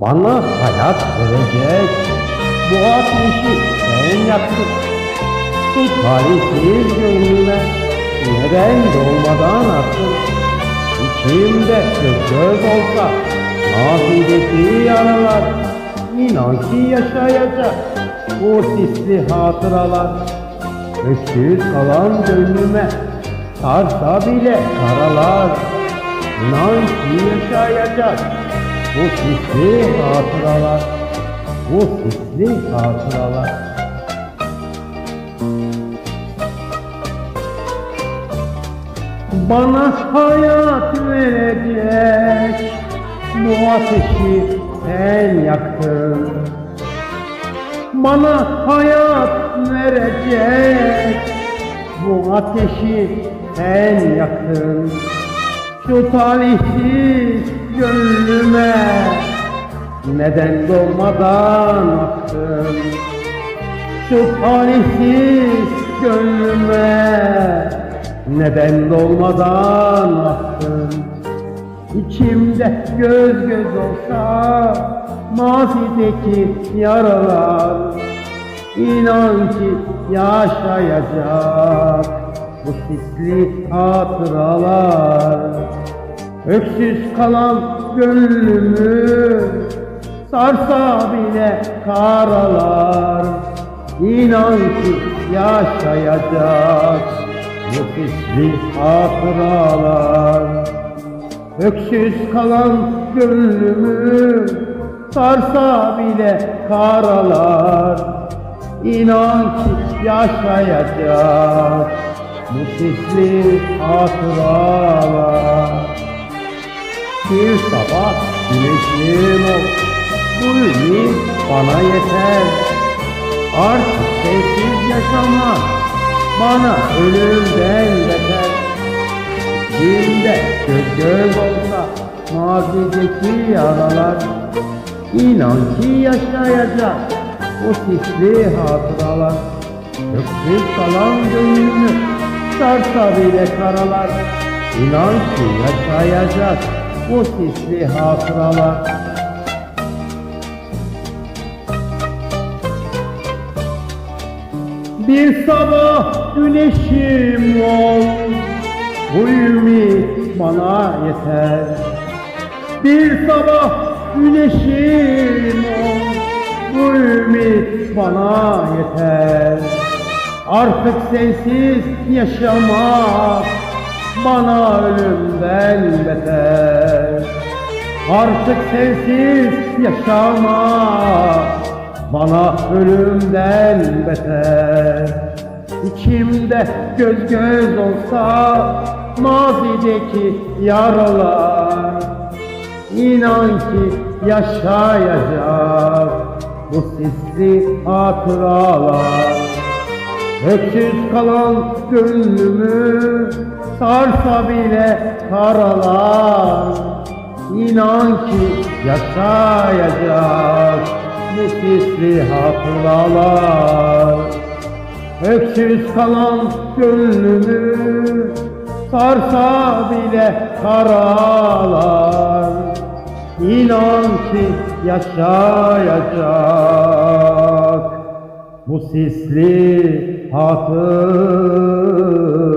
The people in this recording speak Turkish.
Bana hayat verecek bu ateşi sen yaktın. Bu talihsiz gönlüme neden doğmadan attın? İçimde göz olsa mazideki yaralar inan ki yaşayacak bu sisli hatıralar. Öksüz kalan gönlüme sarsa bile karalar İnan ki yaşayacak bu sisli hatıralar Bu sisli hatıralar. Bana hayat verecek Bu ateşi sen yaktın Bana hayat verecek Bu ateşi sen yaktın Şu talihsiz gönlüme. Neden doğmadan attın Şu talihsiz gönlüme. Neden dolmadan attın İçimde göz göz olsa Mazideki yaralar İnan ki yaşayacak Bu sisli hatıralar Öksüz kalan gönlümü Sarsa bile karalar İnan ki yaşayacak Bu sisli hatıralar. Öksüz kalan gönlümü sarsa bile karalar İnan ki yaşayacak bu sisli hatıralar Bir sabah güneşim ol bu ümit bana yeter. Artık sensiz yaşamak bana ölümden beter Dilde göz göz olsa mazideki yaralar İnan ki yaşayacak o sisli hatıralar. Öksüz kalan gönlümü sarsa bile karalar İnan ki yaşayacak o sisli hatıralar. Bir sabah güneşim ol. Bu ümit bana yeter. Bir sabah güneşim ol. Bu ümit bana yeter. Artık sensiz yaşamak Bana ölümden beter. Artık sensiz yaşamak bana ölümden beter. İçimde göz göz olsa mazideki yaralar. İnan ki yaşayacak bu sisli hatıralar. Öksüz kalan gönlümü sarsa bile karalar. İnan ki yaşayacak bu sisli hatıralar. Öksüz kalan gönlümü sarsa bile karalar. İnan ki yaşayacak bu sisli hatıralar